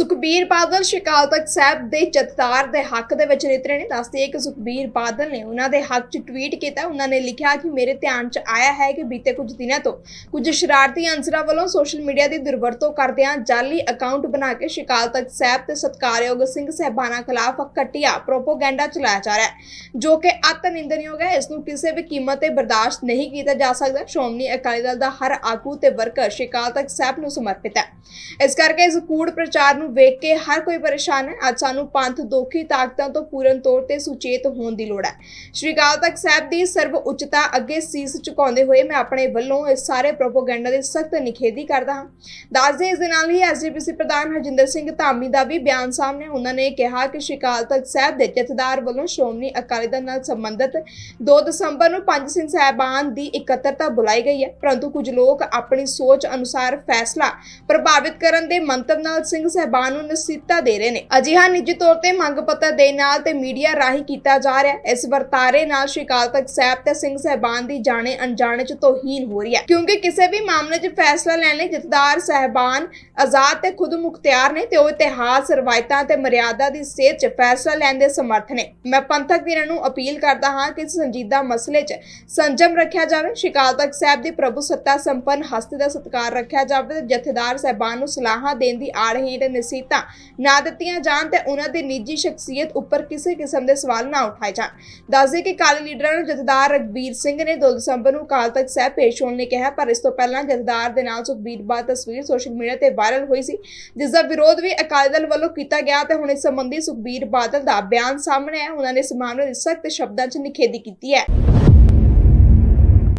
ਸੁਖਬੀਰ ਬਾਦਲ ਸ਼ਿਕਾਲ ਤਖਤ ਸਾਹਿਬ ਦੇ ਜਥੇਦਾਰ ਦੇ ਹੱਕ ਦੇ ਵਿੱਚ ਨਿਤਰੇ ਨੇ ਦੱਸਦੇ ਕਿ ਸੁਖਬੀਰ ਬਾਦਲ ਨੇ ਉਹਨਾਂ ਦੇ ਹੱਕ 'ਚ ਟਵੀਟ ਕੀਤਾ। ਉਹਨਾਂ ਨੇ ਲਿਖਿਆ ਕਿ ਮੇਰੇ ਧਿਆਨ 'ਚ ਆਇਆ ਹੈ ਕਿ ਬੀਤੇ ਕੁਝ ਦਿਨਾਂ ਤੋਂ ਕੁਝ ਸ਼ਰਾਰਤੀ ਅੰਸਰਾਂ ਵੱਲੋਂ ਸੋਸ਼ਲ ਮੀਡੀਆ ਦੀ ਦੁਰਵਰਤੋਂ ਕਰਦਿਆਂ ਜਾਲੀ ਅਕਾਊਂਟ ਬਣਾ ਕੇ ਸ਼ਿਕਾਲ ਤਖਤ ਸਾਹਿਬ ਤੇ ਸਤਕਾਰਯੋਗ ਸਿੰਘ ਸਹਿਬਾਨਾਂ ਖਿਲਾਫ ਘਟੀਆ ਪ੍ਰੋਪੋਗੈਂਡਾ ਚਲਾਇਆ ਜਾ ਰਿਹਾ ਹੈ, ਜੋ ਕਿ ਅਤ ਨਿੰਦਣਯੋਗ ਹੈ। ਇਸ ਨੂੰ ਕਿਸੇ ਵੀ ਕੀਮਤ ਤੇ ਬਰਦਾਸ਼ਤ ਨਹੀਂ ਕੀਤਾ ਜਾ ਸਕਦਾ। ਸ਼੍ਰੋਮਣੀ ਅਕਾਲੀ ਦਲ ਦਾ ਹਰ ਆਗੂ ਤੇ ਵਰਕਰ ਸ਼ਿਕਾਲ ਤਖਤ ਸਾਹਿਬ ਨੂੰ ਸਮਰਪਿਤ ਹੈ। ਇਸ ਕਰਕੇ ਇਸ ਕੂੜ ਪ੍ਰਚਾਰ ਨੂੰ ਵੇਖ ਕੇ ਹਰ ਕੋਈ ਪਰੇਸ਼ਾਨ ਹੈ। ਅੱਜ ਸਾਨੂੰ ਪੰਥ ਦੋਖੀ ਤਾਕਤਾਂ ਤੋਂ ਪੂਰਨ ਤੌਰ ਤੇ ਸੁਚੇਤ ਹੋਣ ਦੀ ਲੋੜ ਹੈ। ਸ਼੍ਰੀ ਅਕਾਲ ਤਖਤ ਸਾਹਿਬ ਦੀ ਸਰਵ ਉੱਚਤਾ ਅੱਗੇ ਸੀਸ ਝੁਕਾਉਂਦੇ ਹੋਏ ਮੈਂ ਆਪਣੇ ਵੱਲੋਂ ਇਸ ਸਾਰੇ ਪ੍ਰੋਪੋਗੈਂਡਾ ਦੀ ਸਖਤ ਨਿਖੇਧੀ ਕਰਦਾ ਹਾਂ। ਦੱਸਦੇ ਇਸ ਦੇ ਨਾਲ ਹੀ ਐਸਜੀਪੀਸੀ ਪ੍ਰਧਾਨ ਹਰਜਿੰਦਰ ਸਿੰਘ ਧਾਮੀ ਦਾ ਵੀ ਬਿਆਨ ਸਾਹਮਣੇ ਉਹਨਾਂ ਨੇ ਕਿਹਾ ਕਿ ਸ਼੍ਰੀ ਅਕਾਲ ਤਖਤ ਸਾਹਿਬ ਦੇ ਜਥੇਦਾਰ ਵੱਲੋਂ ਸ਼੍ਰੋਮਣੀ ਅਕਾਲੀ ਦਲ ਨਾਲ ਸੰਬੰਧਿਤ 2 ਦਸੰਬਰ ਨੂੰ ਪੰਜ ਸਿੰਘ ਸਾਹਿਬਾਨ ਦੀ ਇਕੱਤਰਤਾ ਬੁਲਾਈ ਗਈ ਹੈ। ਪਰੰਤੂ ਕੁਝ ਲੋਕ ਆਪਣੀ ਸੋਚ ਅਨੁਸਾਰ ਫੈਸਲਾ ਪ੍ਰਭਾਵਿਤ ਕਰਨ ਦੇ ਮੰਤਵ ਨਾਲ ਸਿੰਘ ਸਾਹਿਬ ਸਾਹਿਬਾਨ ਨੂੰ ਨਸੀਹਤਾਂ ਦੇ ਰਹੇ ਨੇ। ਅਜਿਹਾ ਨਿੱਜੀ ਤੌਰ ਤੇ ਮੰਗ ਪੱਤਰ ਦੇ ਨਾਲ ਤੇ ਮੀਡੀਆ ਰਾਹੀਂ ਕੀਤਾ ਜਾ ਰਿਹਾ ਇਸ ਵਰਤਾਰੇ ਨਾਲ ਸ਼੍ਰੀ ਅਕਾਲ ਸਾਹਿਬ ਤੇ ਸਿੰਘ ਸਾਹਿਬਾਨ ਦੀ ਜਾਣੇ ਅਣਜਾਣੇ ਚ ਤੋਹੀਨ ਹੋ ਰਹੀ ਹੈ। ਕਿਉਂਕਿ ਕਿਸੇ ਵੀ ਮਾਮਲੇ 'ਚ ਫੈਸਲਾ ਲੈਣ ਲਈ ਜਥੇਦਾਰ ਸਾਹਿਬਾਨ ਆਜ਼ਾਦ ਤੇ ਖੁਦ ਮੁਖਤਿਆਰ ਨੇ ਤੇ ਉਹ ਇਤਿਹਾਸ, ਰਵਾਇਤਾਂ ਤੇ ਮਰਿਆਦਾ ਦੀ ਸੇਧ 'ਚ ਫੈਸਲਾ ਲੈਣ ਦੇ ਸਮਰਥ ਨੇ। ਮੈਂ ਪੰਥਕ ਵੀਰਾਂ ਨੂੰ ਅਪੀਲ ਕਰਦਾ ਹਾਂ ਕਿ ਇਸ ਸੰਜੀਦਾ ਮਸਲੇ 'ਚ ਸੰਜਮ ਰੱਖਿਆ ਜਾਵੇ। ਸ਼ਿਕਾਲ ਤਖਤ ਸਾਹਿਬ ਦੀ ਪ੍ਰਭੂ ਸੱਤਾ ਸੰਪੰਨ ਹਸਤੀ ਦਾ ਸਤਿਕਾਰ ਰੱਖਿਆ ਜਾਵੇ ਤੇ ਜਥੇਦਾਰ ਸਾਹਿਬਾਨ ਨੂੰ ਸਲਾਹਾਂ ਦੇਣ ਦੀ ਆੜ ਹੇਠ ਨਸੀਹਤਾਂ ਨਾ ਦਿੱਤੀਆਂ ਜਾਣ ਤੇ ਉਹਨਾਂ ਦੀ ਨਿੱਜੀ ਸ਼ਖਸੀਅਤ ਉੱਪਰ ਕਿਸੇ ਕਿਸਮ ਦੇ ਸਵਾਲ ਨਾ ਉਠਾਏ ਜਾਣ। ਦੱਸਦੇ ਕਿ ਕਾਲੀ ਲੀਡਰਾਂ ਨੂੰ ਜਥੇਦਾਰ ਰਗਬੀਰ ਸਿੰਘ ਨੇ 2 ਦਸੰਬਰ ਨੂੰ ਅਕਾਲ ਤਖਤ ਸਾਹਿਬ ਪੇਸ਼ ਹੋਣ ਲਈ ਕਿਹਾ, ਪਰ ਇਸ ਤੋਂ ਪਹਿਲਾਂ ਜਥੇਦਾਰ ਦੇ ਨਾਲ ਸੁਖਬੀਰ ਬਾਦ ਤਸਵੀਰ ਸੋਸ਼ਲ ਮੀਡੀਆ ਤੇ ਵਾਇਰਲ ਹੋਈ ਸੀ, ਜਿਸ ਦਾ ਵਿਰੋਧ ਵੀ ਅਕਾਲੀ ਦਲ ਵੱਲੋਂ ਕੀਤਾ ਗਿਆ ਤੇ ਹੁਣ ਇਸ ਸੰਬੰਧੀ ਸੁਖਬੀਰ ਬਾਦਲ ਦਾ ਬਿਆਨ ਸਾਹਮਣੇ ਆਇਆ। ਉਹਨਾਂ ਨੇ ਇਸ ਮਾਮਲੇ ਸਖਤ ਸ਼ਬਦਾਂ 'ਚ ਨਿਖੇਧੀ ਕੀਤੀ ਹੈ।